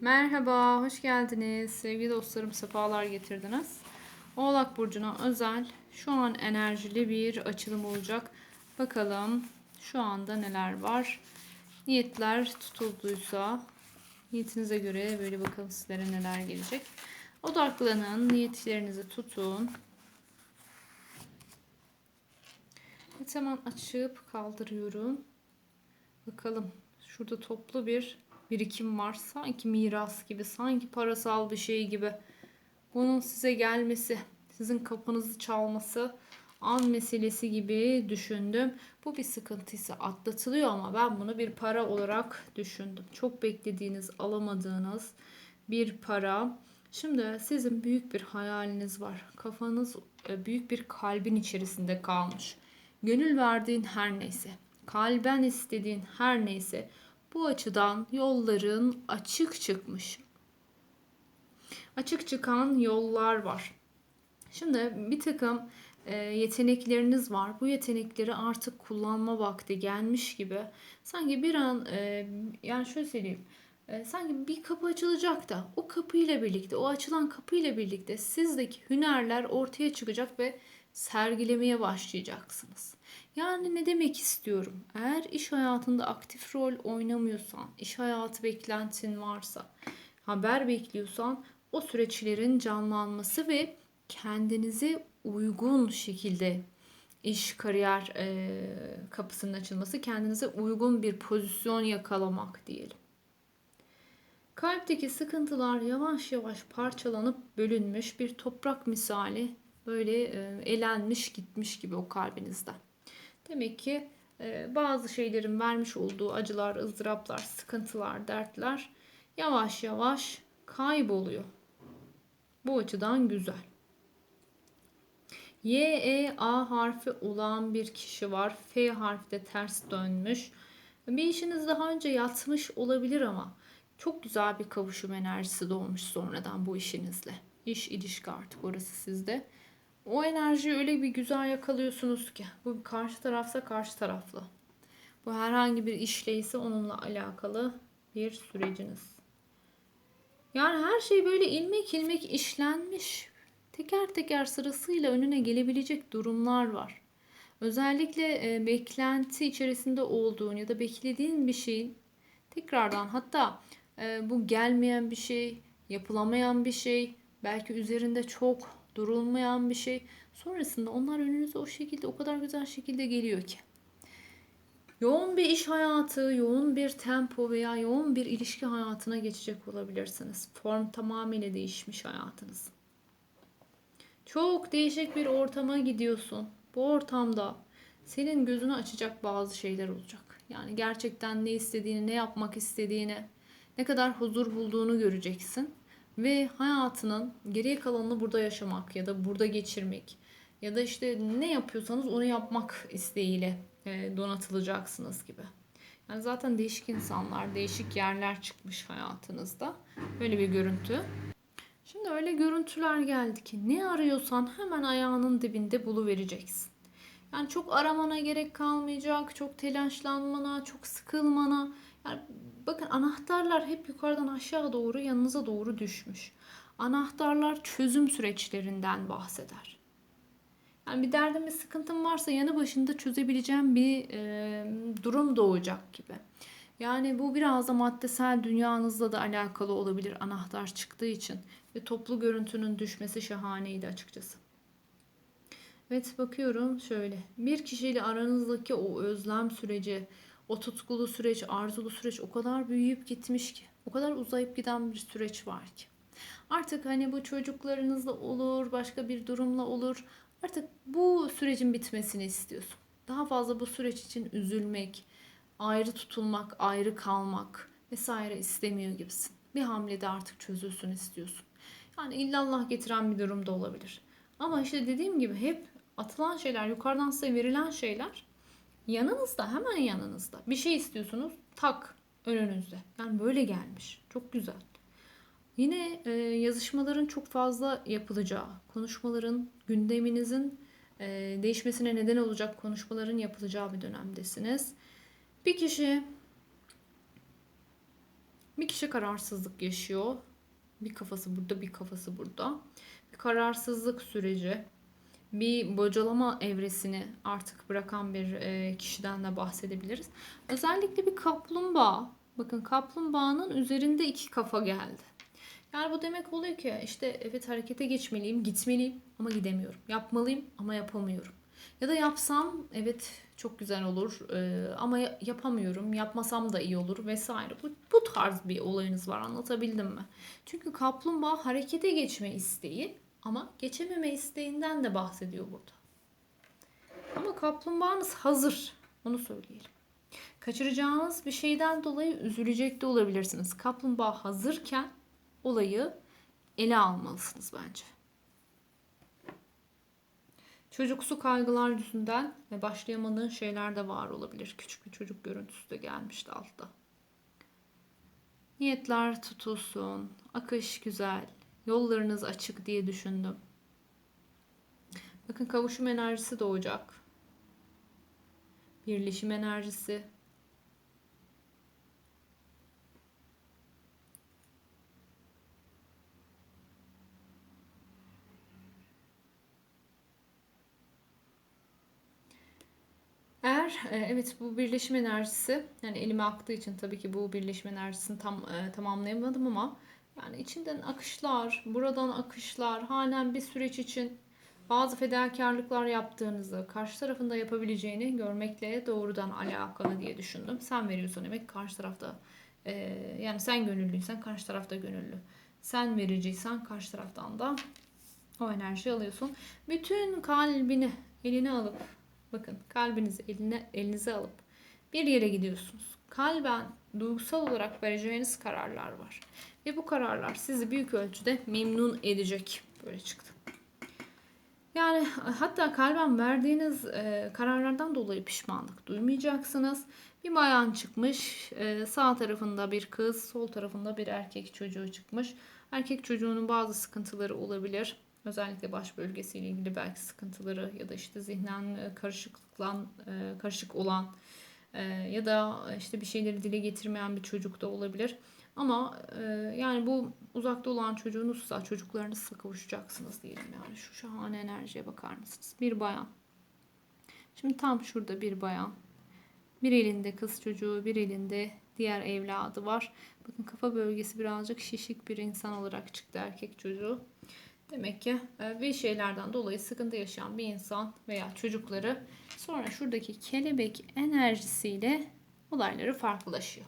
Merhaba, hoş geldiniz. Sevgili dostlarım, sefalar getirdiniz. Oğlak Burcu'na özel, şu an enerjili bir açılım olacak. Bakalım şu anda neler var. Niyetler tutulduysa, niyetinize göre böyle bakalım sizlere neler gelecek. Odaklanın, niyetlerinizi tutun. Evet, hemen açıp kaldırıyorum. Bakalım şurada toplu bir birikim var. Sanki miras gibi, sanki parasal bir şey gibi. Bunun size gelmesi, sizin kapınızı çalması an meselesi gibi düşündüm. Bu bir sıkıntıysa atlatılıyor ama ben bunu bir para olarak düşündüm. Çok beklediğiniz, alamadığınız bir para. Şimdi sizin büyük bir hayaliniz var. Kafanız e, büyük bir kalbin içerisinde kalmış. Gönül verdiğin her neyse, kalben istediğin her neyse bu açıdan yolların açık çıkmış. Açık çıkan yollar var. Şimdi bir takım e, yetenekleriniz var. Bu yetenekleri artık kullanma vakti gelmiş gibi. Sanki bir an e, yani şöyle söyleyeyim. E, sanki bir kapı açılacak da o kapıyla birlikte, o açılan kapıyla birlikte sizdeki hünerler ortaya çıkacak ve sergilemeye başlayacaksınız. Yani ne demek istiyorum? Eğer iş hayatında aktif rol oynamıyorsan, iş hayatı beklentin varsa, haber bekliyorsan o süreçlerin canlanması ve kendinize uygun şekilde iş kariyer e, kapısının açılması, kendinize uygun bir pozisyon yakalamak diyelim. Kalpteki sıkıntılar yavaş yavaş parçalanıp bölünmüş bir toprak misali böyle e, elenmiş gitmiş gibi o kalbinizden. Demek ki e, bazı şeylerin vermiş olduğu acılar, ızdıraplar, sıkıntılar, dertler yavaş yavaş kayboluyor. Bu açıdan güzel. Y, E, A harfi olan bir kişi var. F harfi de ters dönmüş. Bir işiniz daha önce yatmış olabilir ama çok güzel bir kavuşum enerjisi doğmuş sonradan bu işinizle. İş, ilişki artık orası sizde. O enerjiyi öyle bir güzel yakalıyorsunuz ki. Bu karşı tarafsa karşı taraflı. Bu herhangi bir işleyse onunla alakalı bir süreciniz. Yani her şey böyle ilmek ilmek işlenmiş. Teker teker sırasıyla önüne gelebilecek durumlar var. Özellikle e, beklenti içerisinde olduğun ya da beklediğin bir şeyin tekrardan hatta e, bu gelmeyen bir şey, yapılamayan bir şey, belki üzerinde çok durulmayan bir şey. Sonrasında onlar önünüze o şekilde o kadar güzel şekilde geliyor ki. Yoğun bir iş hayatı, yoğun bir tempo veya yoğun bir ilişki hayatına geçecek olabilirsiniz. Form tamamıyla değişmiş hayatınız. Çok değişik bir ortama gidiyorsun. Bu ortamda senin gözünü açacak bazı şeyler olacak. Yani gerçekten ne istediğini, ne yapmak istediğini, ne kadar huzur bulduğunu göreceksin ve hayatının geriye kalanını burada yaşamak ya da burada geçirmek ya da işte ne yapıyorsanız onu yapmak isteğiyle e, donatılacaksınız gibi. Yani zaten değişik insanlar, değişik yerler çıkmış hayatınızda. Böyle bir görüntü. Şimdi öyle görüntüler geldi ki ne arıyorsan hemen ayağının dibinde buluvereceksin. Yani çok aramana gerek kalmayacak, çok telaşlanmana, çok sıkılmana. Yani bakın anahtarlar hep yukarıdan aşağı doğru yanınıza doğru düşmüş. Anahtarlar çözüm süreçlerinden bahseder. Yani bir derdin bir sıkıntın varsa yanı başında çözebileceğim bir e, durum doğacak gibi. Yani bu biraz da maddesel dünyanızla da alakalı olabilir anahtar çıktığı için. Ve toplu görüntünün düşmesi şahaneydi açıkçası. Evet bakıyorum şöyle. Bir kişiyle aranızdaki o özlem süreci, o tutkulu süreç, arzulu süreç o kadar büyüyüp gitmiş ki. O kadar uzayıp giden bir süreç var ki. Artık hani bu çocuklarınızla olur, başka bir durumla olur. Artık bu sürecin bitmesini istiyorsun. Daha fazla bu süreç için üzülmek, ayrı tutulmak, ayrı kalmak vesaire istemiyor gibisin. Bir hamlede artık çözülsün istiyorsun. Yani illallah getiren bir durum da olabilir. Ama işte dediğim gibi hep atılan şeyler, yukarıdan size verilen şeyler yanınızda, hemen yanınızda. Bir şey istiyorsunuz, tak önünüzde. Yani böyle gelmiş. Çok güzel. Yine e, yazışmaların çok fazla yapılacağı, konuşmaların, gündeminizin e, değişmesine neden olacak konuşmaların yapılacağı bir dönemdesiniz. Bir kişi Bir kişi kararsızlık yaşıyor. Bir kafası burada, bir kafası burada. Bir kararsızlık süreci, bir bocalama evresini artık bırakan bir e, kişiden de bahsedebiliriz. Özellikle bir kaplumbağa. Bakın kaplumbağanın üzerinde iki kafa geldi. Yani bu demek oluyor ki işte evet harekete geçmeliyim, gitmeliyim ama gidemiyorum. Yapmalıyım ama yapamıyorum. Ya da yapsam evet çok güzel olur e, ama ya- yapamıyorum. Yapmasam da iyi olur vesaire. Bu, bu tarz bir olayınız var anlatabildim mi? Çünkü kaplumbağa harekete geçme isteği ama geçememe isteğinden de bahsediyor burada. Ama kaplumbağanız hazır. Onu söyleyelim. Kaçıracağınız bir şeyden dolayı üzülecek de olabilirsiniz. Kaplumbağa hazırken olayı ele almalısınız bence. Çocuksu kaygılar yüzünden ve başlayamadığın şeyler de var olabilir. Küçük bir çocuk görüntüsü de gelmişti altta. Niyetler tutulsun, akış güzel, yollarınız açık diye düşündüm. Bakın kavuşum enerjisi doğacak. Birleşim enerjisi. Eğer e, evet bu birleşim enerjisi yani elime aktığı için tabii ki bu birleşim enerjisini tam e, tamamlayamadım ama yani içinden akışlar, buradan akışlar, halen bir süreç için bazı fedakarlıklar yaptığınızı, karşı tarafın da yapabileceğini görmekle doğrudan alakalı diye düşündüm. Sen veriyorsun demek karşı tarafta e, yani sen gönüllüysen karşı tarafta gönüllü. Sen vericiysen karşı taraftan da o enerjiyi alıyorsun. Bütün kalbini eline alıp bakın kalbinizi eline elinize alıp bir yere gidiyorsunuz. Kalben duygusal olarak vereceğiniz kararlar var. Ve bu kararlar sizi büyük ölçüde memnun edecek. Böyle çıktı. Yani hatta kalben verdiğiniz e, kararlardan dolayı pişmanlık duymayacaksınız. Bir bayan çıkmış, e, sağ tarafında bir kız, sol tarafında bir erkek çocuğu çıkmış. Erkek çocuğunun bazı sıkıntıları olabilir. Özellikle baş bölgesiyle ilgili belki sıkıntıları ya da işte zihnen e, karışıklıkla e, karışık olan e, ya da işte bir şeyleri dile getirmeyen bir çocuk da olabilir. Ama e, yani bu uzakta olan çocuğunuzsa çocuklarınızla kavuşacaksınız diyelim yani. Şu şahane enerjiye bakar mısınız? Bir bayan. Şimdi tam şurada bir bayan. Bir elinde kız çocuğu, bir elinde diğer evladı var. Bakın kafa bölgesi birazcık şişik bir insan olarak çıktı erkek çocuğu. Demek ki e, bir şeylerden dolayı sıkıntı yaşayan bir insan veya çocukları sonra şuradaki kelebek enerjisiyle olayları farklılaşıyor.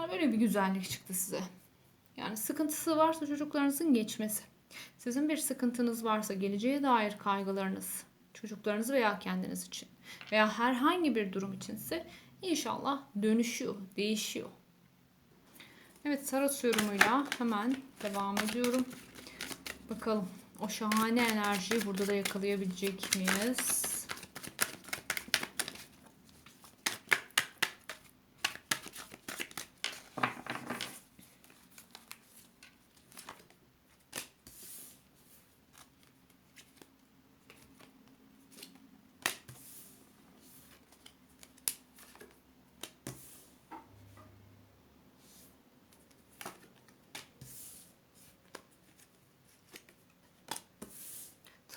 Yani böyle bir güzellik çıktı size. Yani sıkıntısı varsa çocuklarınızın geçmesi. Sizin bir sıkıntınız varsa geleceğe dair kaygılarınız, çocuklarınız veya kendiniz için veya herhangi bir durum içinse inşallah dönüşüyor, değişiyor. Evet tarot yorumuyla hemen devam ediyorum. Bakalım o şahane enerjiyi burada da yakalayabilecek miyiz?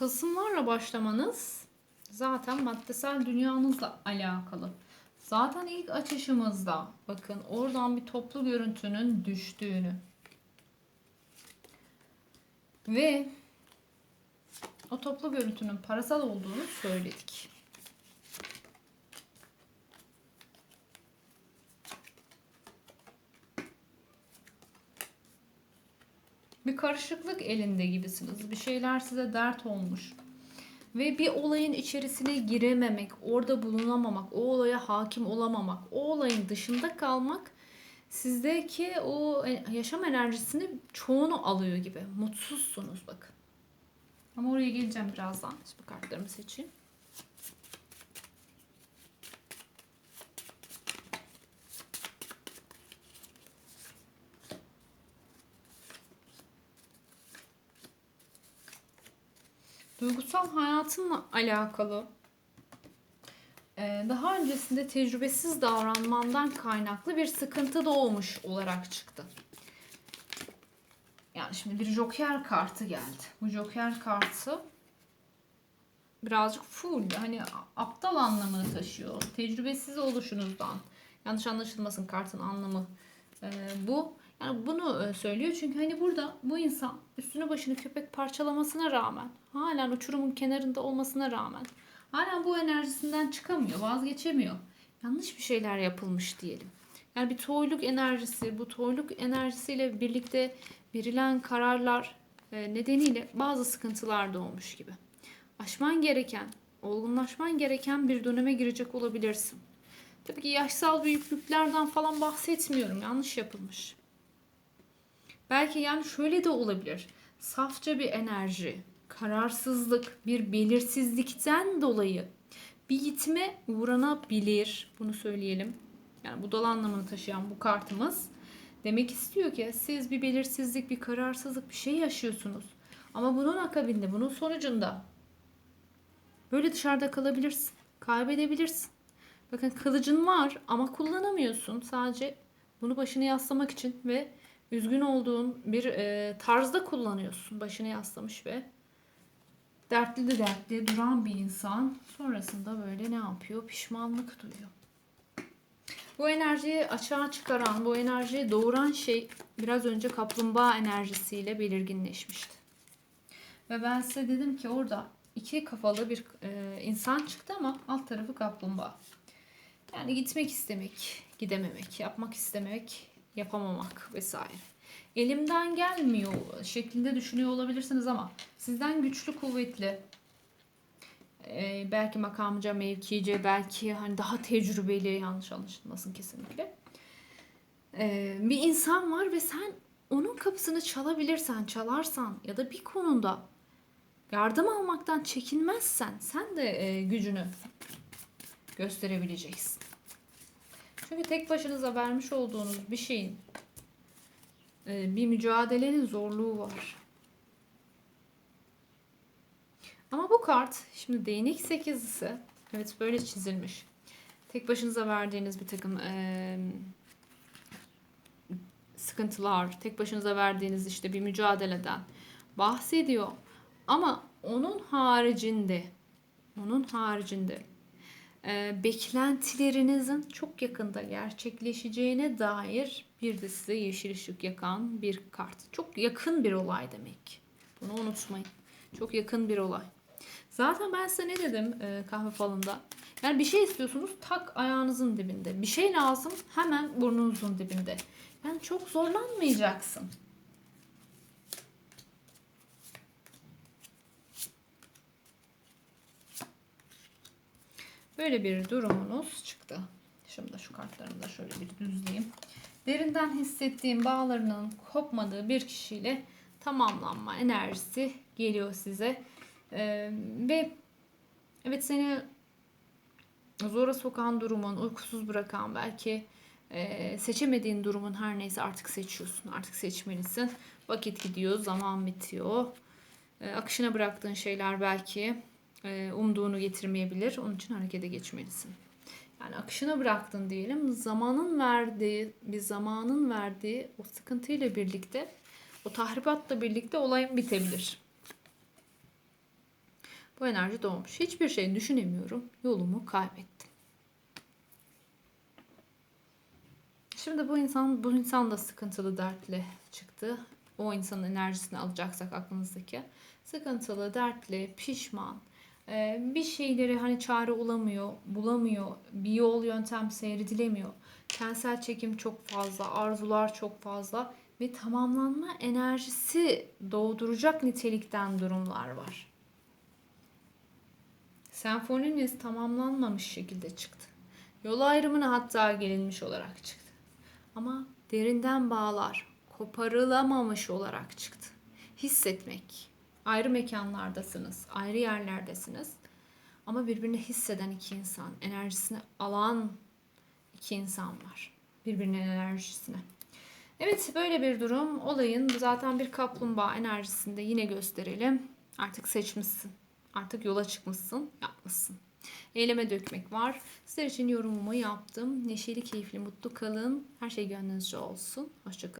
Tılsımlarla başlamanız zaten maddesel dünyanızla alakalı. Zaten ilk açışımızda bakın oradan bir toplu görüntünün düştüğünü ve o toplu görüntünün parasal olduğunu söyledik. Bir karışıklık elinde gibisiniz. Bir şeyler size dert olmuş. Ve bir olayın içerisine girememek, orada bulunamamak, o olaya hakim olamamak, o olayın dışında kalmak sizdeki o yaşam enerjisini çoğunu alıyor gibi. Mutsuzsunuz bakın. Ama oraya geleceğim birazdan. Şimdi kartlarımı seçeyim. Duygusal hayatınla alakalı e, Ee, daha öncesinde tecrübesiz davranmandan kaynaklı bir sıkıntı doğmuş olarak çıktı. Yani şimdi bir joker kartı geldi. Bu joker kartı birazcık full hani aptal anlamını taşıyor. Tecrübesiz oluşunuzdan. Yanlış anlaşılmasın kartın anlamı e, bu. Yani bunu e, söylüyor çünkü hani burada bu insan üstünü başını köpek parçalamasına rağmen halen uçurumun kenarında olmasına rağmen halen bu enerjisinden çıkamıyor, vazgeçemiyor. Yanlış bir şeyler yapılmış diyelim. Yani bir toyluk enerjisi, bu toyluk enerjisiyle birlikte verilen kararlar e, nedeniyle bazı sıkıntılar doğmuş gibi. Aşman gereken, olgunlaşman gereken bir döneme girecek olabilirsin. Tabii ki yaşsal büyüklüklerden falan bahsetmiyorum. Yanlış yapılmış. Belki yani şöyle de olabilir. Safça bir enerji, kararsızlık, bir belirsizlikten dolayı bir gitme uğranabilir. Bunu söyleyelim. Yani bu dal anlamını taşıyan bu kartımız demek istiyor ki siz bir belirsizlik, bir kararsızlık bir şey yaşıyorsunuz. Ama bunun akabinde, bunun sonucunda böyle dışarıda kalabilirsin. Kaybedebilirsin. Bakın kılıcın var ama kullanamıyorsun. Sadece bunu başını yaslamak için ve üzgün olduğun bir e, tarzda kullanıyorsun. Başını yaslamış ve dertli de dertli duran bir insan sonrasında böyle ne yapıyor? Pişmanlık duyuyor. Bu enerjiyi açığa çıkaran, bu enerjiyi doğuran şey biraz önce kaplumbağa enerjisiyle belirginleşmişti. Ve ben size dedim ki orada iki kafalı bir e, insan çıktı ama alt tarafı kaplumbağa. Yani gitmek istemek, gidememek, yapmak istemek, yapamamak vesaire. Elimden gelmiyor şeklinde düşünüyor olabilirsiniz ama sizden güçlü, kuvvetli, e, belki makamca, mevkice, belki hani daha tecrübeli yanlış anlaşılmasın kesinlikle. E, bir insan var ve sen onun kapısını çalabilirsen, çalarsan ya da bir konuda yardım almaktan çekinmezsen sen de e, gücünü gösterebileceksin. Çünkü tek başınıza vermiş olduğunuz bir şeyin e, bir mücadelenin zorluğu var. Ama bu kart şimdi değnek sekizlisi evet böyle çizilmiş. Tek başınıza verdiğiniz bir takım e, sıkıntılar, tek başınıza verdiğiniz işte bir mücadeleden bahsediyor. Ama onun haricinde onun haricinde beklentilerinizin çok yakında gerçekleşeceğine dair bir de size yeşil ışık yakan bir kart. Çok yakın bir olay demek. Bunu unutmayın. Çok yakın bir olay. Zaten ben size ne dedim e, kahve falında? Yani bir şey istiyorsunuz tak ayağınızın dibinde. Bir şey lazım hemen burnunuzun dibinde. Yani çok zorlanmayacaksın. Böyle bir durumunuz çıktı. Şimdi şu kartlarımı da şöyle bir düzleyeyim. Derinden hissettiğim bağlarının kopmadığı bir kişiyle tamamlanma enerjisi geliyor size. Ee, ve evet seni zora sokan durumun, uykusuz bırakan belki e, seçemediğin durumun her neyse artık seçiyorsun. Artık seçmelisin. Vakit gidiyor, zaman bitiyor. E, akışına bıraktığın şeyler belki umduğunu getirmeyebilir. Onun için harekete geçmelisin. Yani akışına bıraktın diyelim. Zamanın verdiği, bir zamanın verdiği o sıkıntıyla birlikte, o tahribatla birlikte olayın bitebilir. Bu enerji doğmuş. Hiçbir şey düşünemiyorum. Yolumu kaybettim. Şimdi bu insan bu insan da sıkıntılı dertle çıktı. O insanın enerjisini alacaksak aklınızdaki. Sıkıntılı, dertli, pişman, bir şeyleri hani çare olamıyor, bulamıyor, bir yol yöntem seyredilemiyor. Kentsel çekim çok fazla, arzular çok fazla ve tamamlanma enerjisi doğduracak nitelikten durumlar var. Senfoniniz tamamlanmamış şekilde çıktı. Yol ayrımına hatta gelinmiş olarak çıktı. Ama derinden bağlar koparılamamış olarak çıktı. Hissetmek, Ayrı mekanlardasınız, ayrı yerlerdesiniz. Ama birbirini hisseden iki insan, enerjisini alan iki insan var. Birbirinin enerjisine. Evet böyle bir durum. Olayın zaten bir kaplumbağa enerjisinde yine gösterelim. Artık seçmişsin. Artık yola çıkmışsın, yapmışsın. Eyleme dökmek var. Sizler için yorumumu yaptım. Neşeli, keyifli, mutlu kalın. Her şey gönlünüzce olsun. Hoşçakalın.